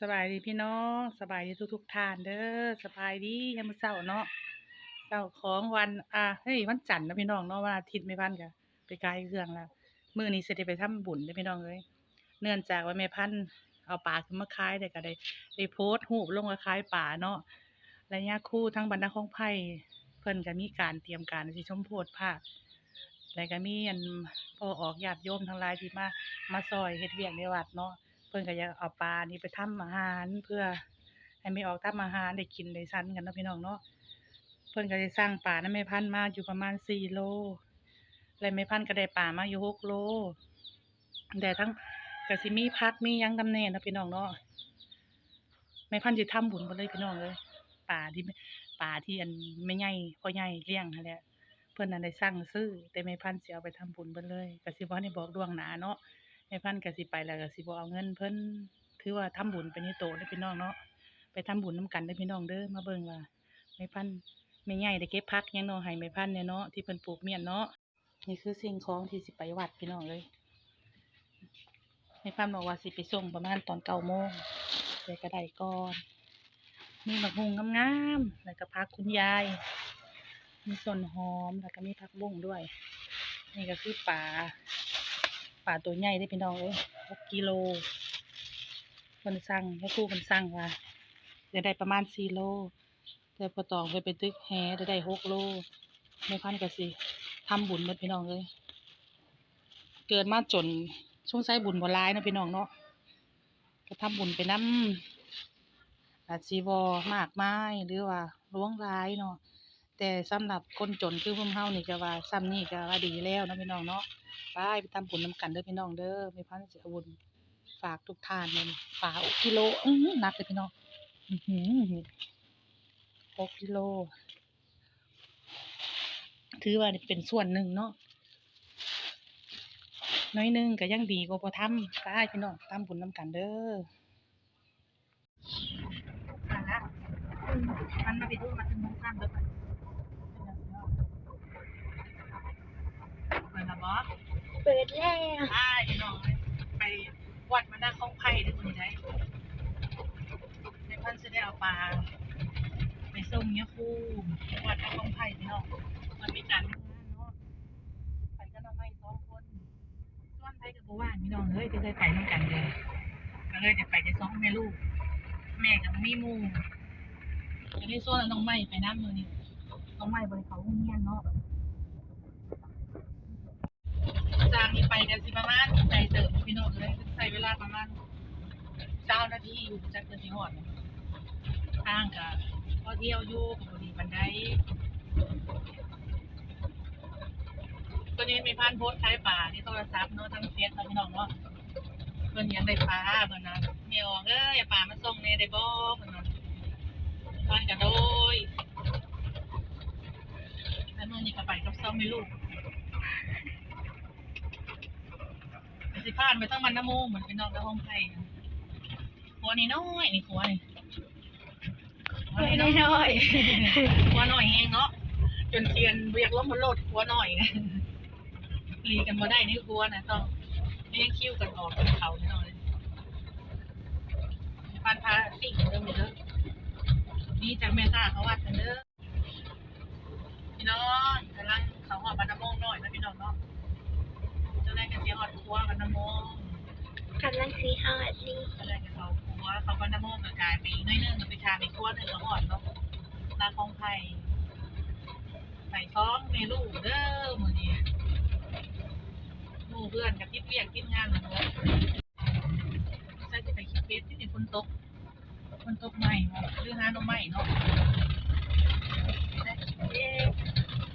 สบายดีพี่น้องสบายดีทุกทุกท่านเด้อสบายดียามมื้อเช้าเนาะเช้าของวันอ่าเฮ้ยวันจันทร์นะพี่น้องเนาะวันอาทิตย์ไม่พันก็ไปไกลเครื่องแล้วมื้อนี้เสิได้ไปทำบุญเด้อพี่น้องเอ้ยเนื่องจากว่าแม่พันเอาปลาขึ้นมาขายได้ก็ได้ได้โพสต์รูปลงว่าขายปลาเนาะและญาคู่ทั้งบรรดาของไผ่เพิ่นก็มีการเตรียมการสิชมโพธิ์ภาคแล้วก็มีอันพอออกญาติโยมทั้งหลายที่มามาซอยเฮ็ดเวียกในวัดเนาะ พิ่นก็อยากเอาปลานี่ไปทำอาหารเพื่อให้แม่ออกทำอาหารได้กินได้ซั้นกันนะพี่น้องเนาะเพิ่นก็ได้สร้างปลานำแม่พันมาอยู่ประมาณ4โลและแม่พันก็ได้ปลามาอยู่6โลแต่ทั้งก็สิมีผักมียังนำแหน่เนะพี่น้องเนาะแม่พันธุ์สิทำบุญเบ่เลยพี่น้องเอ้ยปลาที่ปลาที่อันแม่ใหญ่พอใหญ่เลี้ยงแหละเพิ่อนน่ะได้สั่งซื้อแต่แม่พันธุ์สิเอาไปทำบุญเบิดเลยก็สิบ่ได้บอกล่วงหนาเนาะ แม่พันธ์ก็สิไปแล้วก็สิบ่เอาเงินเพิ่นถือว่าทำบุญไปในโตเด้พี่น้องเนาะไปทำบุญนํกันเด้พี่น้องเด้อมาเบิ่งว่าแม่พันธุ์แม่ใหญ่ได้เก็บผักยังเนาะให้แม่พันธ์เนี่ยเนาะที่เพิ่นปลูกเมียนเนาะนี่คือสิ่งของที่สิไปวัดพี่น้องเลยแม่พันธ์บอกว่าสิไปส่งประมาณตอน9โมงแต่ก็ได้ก่อนมีบักฮุงงามๆแล้วก็ผักคุณยาย มีส่วนหอมแล้วก็มีผักบุ้งด้วย นี่ก็คือปลา ปลาตัวใหญ่ได้พี่น้องเอ้ยหกกิโลเพิ่นสั่งให้ครู่คนสั่งว่าจะได้ประมาณสี่โล แต่พอตองไปเป็นตึกแฮจะได้หกโลแม่พันธุ์ก็สิทำบุญเบิดพี่น้องเลย เกิดมาจนช่วงไส้บุญบ่หลายนะพี่น้องเนาะก็ทำบุญไปน้ำอาจสิบ่มากไมายหรือว่าหลวงหลายเนาะ แต่สำหรับคนจนคือพวกเฮานี่ก็ว่าซ้ำนี่ก็ว่าดีแล้วนะพี่น้องเนาะไปไปทำบุญนำกันเด้อพี่น้องเด้อม่พันธุ์สิเอาบุญฝากทุกท่านเลยฝากกิโลอื้อหนักเลยพี่น้องหกกิโล ถือว่าเป็นส่วนหนึ่งเนาะน้อยหนึงก็ยังดีกว่าบ่ทำไปพี่น้องทำบุญนำกันเด้อมันมาไปดูมาถึงมุมข้ามเด้อ เปิดละบ่เปิดแล้วใช่พี่น้องไปวัดมาหน้าคลองไผ่ด้วยคนได้ในพันจะได้เอาปลาไปส่งเนี่ยครูวัดหน้าคลองไผ่พี่น้องมันมีการทำงานเนาะไปก็น้องไม่สองคนส่วนไผ่กับบัวานพี่น้องเฮ้ยจะเคยไปน้องกันเลยก็เลยจะไปจะสองแม่ลูก แม่กับมีหมูจะได้ส่วนน้องไม่ไปน้ำมือนี่น้องไม่บริเขาโรงเรียนเนาะ จาก นี้ไปกันสิประมาณใจเติบพี่น้องเลยใช้เวลาประมาณเก้านาทีอยู่จากเกินที่หอดทางกับพอเที่ยวอยู่กับบดีบันไดตัวนี้มีพันโพสต์ขายป่าที่โทรศัพท์เนาะทั้งเฟซทั้งพี่น้องเนาะเพิ่นยังได้ปลาเพิ่นนะเมียออกเอ้ยป่ามาส่งเนได้บ่เพิ่นนะพันกันโดยแล้วมื้อนี้ก็ไปกับซ้อมไม่ลูก สิพานไปตั้งมันน้ำมูกเหมือนเป็นนอกน้ำห้องไผ่หัวนี่น้อยนี่หัวนี่หัวนี่น้อยน้อยหัวน้อยเองเนาะจนเทียนเรียกล้มบนรถหัวน้อยลีกันมาได้นี่หัวนะต้องเลี้ยงคิ้วกันออกเป็นเขาแน่นอนเลยปานพาสิ่งเดิมเลยเด้อนี่จากแม่ตาเขาวัดกันเด้อพี่น้องกำลังเขาหอบันน้ำมงหน่อยนะพี่น้องเนาะเจ้าแรกกันเสียหอดครั วบันน้ำมงกำลังสีหอดนี่อะไรกับเขาครัวเขาก็น้ำโมกกกายไปอีน้อยนึงก็ไปทานในครัวหนึ่งก็หอดเนาะลาของไผ่ใส่ซ้อมเมลูกเด้อมื้อนี้หมู่เพื่อนกับทิพเรียกทิพงานเหมือนกันใช่จะไปคิดเฟสที่นี่ฝนตกฝนตกใหม่เนาะหรือหาน้องใหม่เนาะเอ๊ะ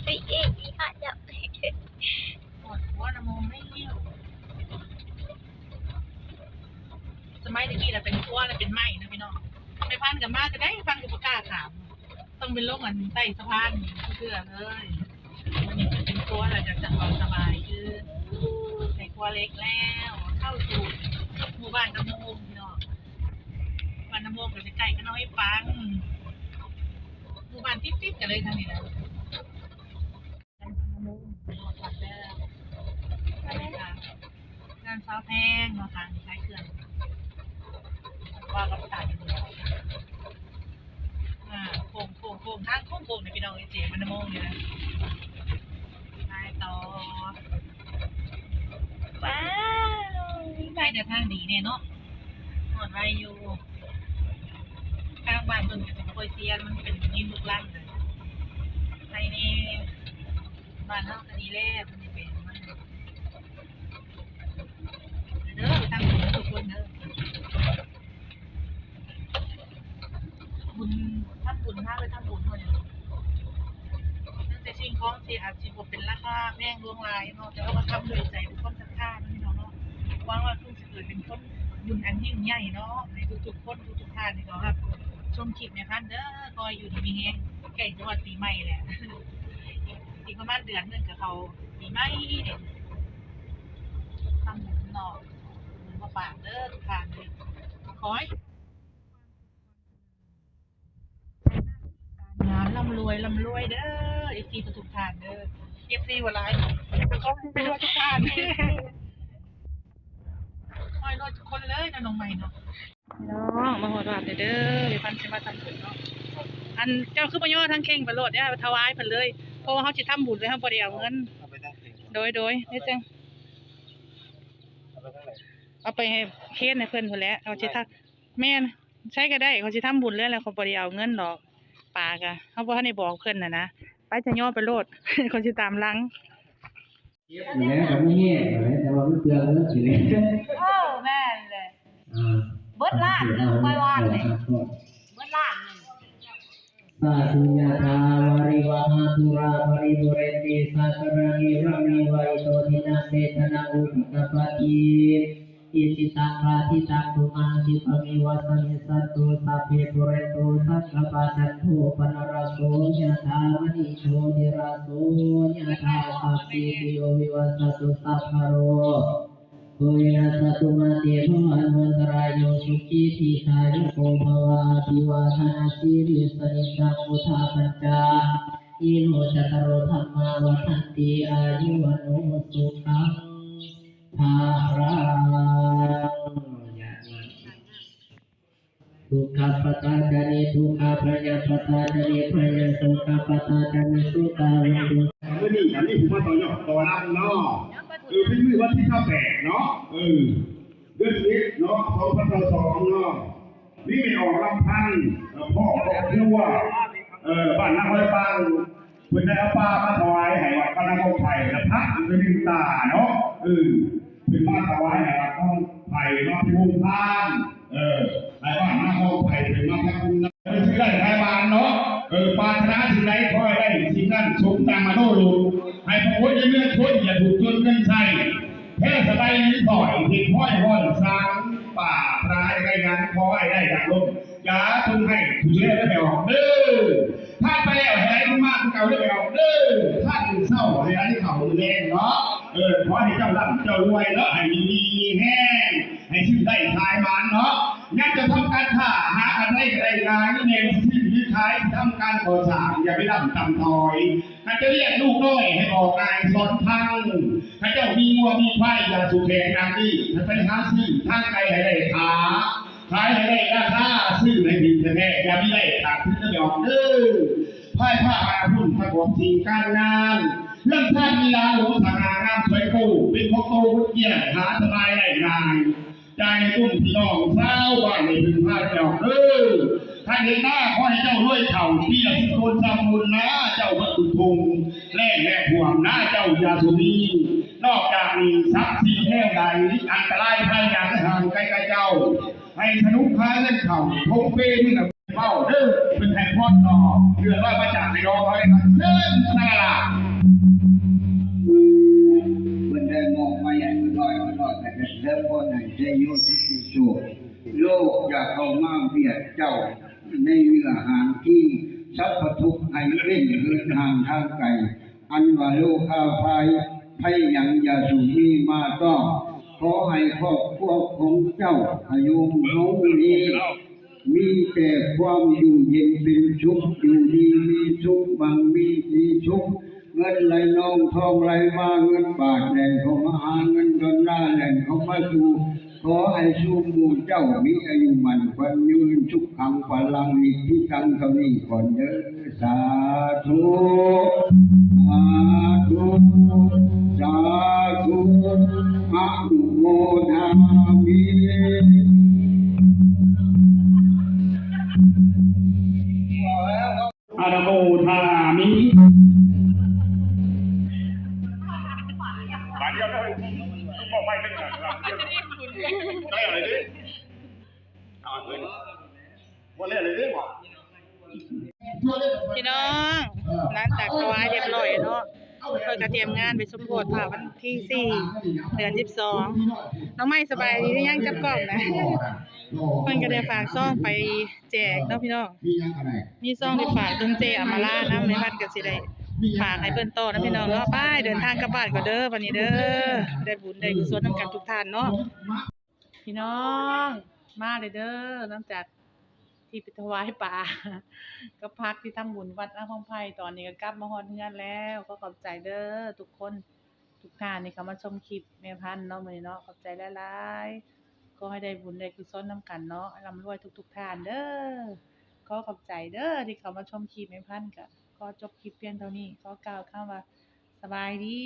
ไปเองสีหอดเดี๋ยว ปวดหัวนะโมไม่เลี้ยวสมัยตะกี้เราเป็นครัวเราเป็นไหม้นะพี่น้อง ไม่พันกับมาจะได้ฟังกับประกล้าศถาม มันใต้สะพานเพื่อเลยวันนี้จะเป็นครัวเราจะจัดวางสบายคือในครัวเล็กแล้ว เข้าสู่หมู่บ้านกระโมงพี่น้องบ้านกระโมงก็จะใกล้กันน้อยฟังหมู่บ้านติ๊บๆกันเลยทางนี้นะบ้านกระมงวัดแล้วอันนี้ค่ะงานซาวแพงเนาะค่ะนี่ใช้เครื่องว่ากับตาอยู่อ่าโค้งโค้งโค้งทางโค้งโค้งในพี่น้อง ไอเจ๋มันโมงเนี่ยนะไปต่อว้าวไปแต่ทางดีเนี่ยเนาะหอดไว้อยู่ข้างบ้านมันเป็นโคยเซียนมันเป็นยินลูกลั่นเลยในนี่บ้านเฮาก็ดีแล้วมันจะเป็นมันเด้อไปทางบุญทุกคนเด้อบุญทำบุญมากเลยทำบุญเท่านี้นั่นแต่สิ่งของ ที่อาจสิบ่เป็นราคาแพงลวงลายเนาะแต่ว่าก็ทำด้วยใจด้วยความศรัทธาเนาะพี่น้องเนาะหวังว่าทุกสิเกิดเป็นคนบุญอันยิ่งใหญ่เนาะในทุกๆคนทุกๆท่านนี่ก็ครับชมคลิปนพันเด้อคอยอยู่ดีมีแฮงใกล้จะวันปีใหม่แหละอีกประมาณเดือนหนึงกับเขาปีใหม่เนี่ยทำบุญเนาะบุญมาฝากเด้อทุกท่านเลยขอให้งานร่ำรวยร่ำรวยเด้อ อฟซีทุกๆท่านเด้อเอฟซีวันไรขอให้รวยทุกท่านคอยรถคนเลยนะน้องใหม่เนาะน้องมาหอดบาทเด้อเดี๋ยวพันสิมาทำบุญเนาะอันเจ้าคือประโยชน์ทั้งเข่งไปโลดเนี่ยถวายเพิ่นเลยเพราะว่าเขาสิทำบุญเลยเขาบ่ได้เอาเงินเอาไปตั้งเองโดยโดยนี่จังเอาไปตั้งไหนเอาไปให้เคสให้เพิ่นพุ่นแหล้วเขาสิทำแม่นใช้ก็ได้เขาสิทำบุญเลยแล้วเขาบ่ได้เอาเงินดอกปากอะเขาบ่ทันได้บอกเพิ่นน่ะนะ ไปจะย่อไปโลดเขาสิตามหลังอยู่แล้วกับไม่แย่อยู่แล้วแต่ว่ามันเปลืองเรื่องสิเลยโอ้แม่นเลยอ่าเบิดล้านหนึ่งค่อยว่าเลยครับก็เบิดล้านหนึงสาธุญาทาวาริวหาตุราภริบุเรติสักการะเนระเมวะอิโตทินัสเตธนาอุปกปปติ อิสิตังราธิตังตุมังคิปะเมวะสมิสัตตุสัพเพปุเรตุสักขปะจันโทปนรสโสยะธามณิโชติราโสยะธาสัพพิติโยวิวัสสตุสัพพะโรโกยนัสตุมาเตภวันวันตรายโยสุขีทีคายุโกภวาปิวาทนาสีริสนิจังุทาปัญจาอิโนจตโรธรรมาวัฏันติอายุวันโนสุขัง ภารังทุกขปตาจานิทุกขพยาปตาจานิพยาสุขปตาจานิสุขาวิทุเมื่อนี้อันนี้ผมมาต่อยอดต่อรังเนาะเออพี่มือวันที่เท่าแปดเนาะเออเดือนสิบเนาะสองพันสองเนาะนี่ไม่ออกลำพันธ์เอ่อพ่อครอบครัวเออบ้านนาห้อยปังเพื่อนได้เอาปลามาถวายให้วัดพระนครไทยและพระอันเป็นมินตาเนาะเออ เพื่อนมาถวายให้วัดพระนครไทยเนาะที่วงพาน เออให้บ้านนาครไทยเป็นมาพระคุณนะเออชื่อได้ไทยบานเนาะ เออปารถนาสิ่งใดขอให้ได้สิ่งนั้นสมดังมาโนรูให้พระพุทธเจ้าช่วยอย่าถูกจนเงินใช้แค่สบายนิดหน่อยผิดห้อยห้อยสร้างป่าร้ายได้งานขอให้ได้ดังลมอย่าทุนให้ถูกเล่ได้แบบออกเด้อท่านไปแล้วให้ได้มากเก่าได้แบบออกเด้อท่านเศร้าให้ได้เขาแรงเนาะ เออขอให้เจ้าร่ำเจ้ารวยเนาะให้มีแห้งให้ชื่อได้ทายมานเนาะงั้นจะทำการค้าหาอะไรก็ได้งานนี่เองที่ยืดขายทำการก่อสร้างอย่าไปร่ำจำทอยถ้าจะเรียกลูกน้อยให้ออกงานสอนพังถ้าเจ้ามีงัวมีควายอย่าสูบแดงนางนี่ถ้าไปหาซื้อทางไกลให้ได้ขาขายให้ได้ราคาซื้อให้ดีแท้ๆอย่ามีได้ขาดทุนจะยอมเด้อพ่ายผ้าอาพุ่นประกอบสิ่งการงาน เรื่องท่านมีลาหลวงสง่างามสวยกู้เป็นพวกโตพุทเกียรติหาสบายได้ง่ายใจตุ้มพี่น้องเศร้าว่าในพึงพาเจ้าเออถ้านเห็นหน้าขอให้เจ้าด้วยเข่าเปี้ยทุกคนทำบุญนะเจ้าพระตุพงแล่แล่ห่วงนะเจ้ายาสุนีนอกจากนี้ทรัพย์สินแห่งใดอันตรายภัยอย่างห่างไกลๆเจ้า ให้สนุกพาเล่นเข่าทงเป้นี่นะเฝ้าเด้อเป็นแห่งพอต่อเรือว่ามาจากในรองเขาเลยครับเดินสาลา แต่เริ่มต้นในใจโยที่สุโลกอยากเข้ามาเบียดเจ้า ในเนื้อหางที่สัพพทุกข์ให้เล่นเดินห่างทางไกลอันว่าโลกข้าพายไพ่ยังอย่าสุมีมาต้องขอให้ครอบครัวของเจ้าอายุน้องนี้มีแต่ความอยู่เย็นเป็นสุขอยู่ดีมีสุขบางมีสีสุข เงินไหลนองทองไหลมาเงินบาทแหล่งเข้ามาหาเงินดอลลาร์แหล่งเข้ามาสู่ขอให้ชูมูเจ้ามีอายุมันควันยืนชุกขังพลังมีที่ตั้งเท่านี้ก่อนเด้อสาธุสาธุ เป็นไรได้อะไรดิเอาเงินวันนี้อะไรดิบอกพี่น้องหลังจากถวายเรียบร้อยเนาะเพิ่นก็เตรียมงานไปสมโภชพระวันที่สี่เดือนสิบสองน้องไม่สบายดีหรือยังจับกล้องนะเพิ่นก็ได้ฝากซองไปแจกเนาะพี่น้องมียังอะไรมีซองไปฝากถึงเจอามาล่านะแม่พัดก็สิได้ ฝากให้เพิ่นต่อนะพี่น้องเนาะไปเดินทางกลับบ้านก็เด้อวันนี้เด้อได้บุญได้กุศลนํกันทุกท่านเนาะพี่น้องมาเลยเด้อหลังจากที่ไปถวายป่าก็พักที่ทำบุญวัดอ้างพงไผ่ตอนนี้ก็กลับมาฮอดเฮือนแล้ว ก็ขอบใจเด้อทุกคนทุกท่านที่เขามาชมคลิปแม่พันธ์เนาะมื้อนี้เนาะขอบใจหลายๆก็ให้ได้บุญได้กุศลนํกันเนาะร่ำรวยทุกๆท่านเด้อก็ขอบใจเด้อที่เขามาชมคลิปแม่พันธุ์ก็ ขอจบคลิปเพียงเท่านี้ ขอกล่าวคำว่าสบายดี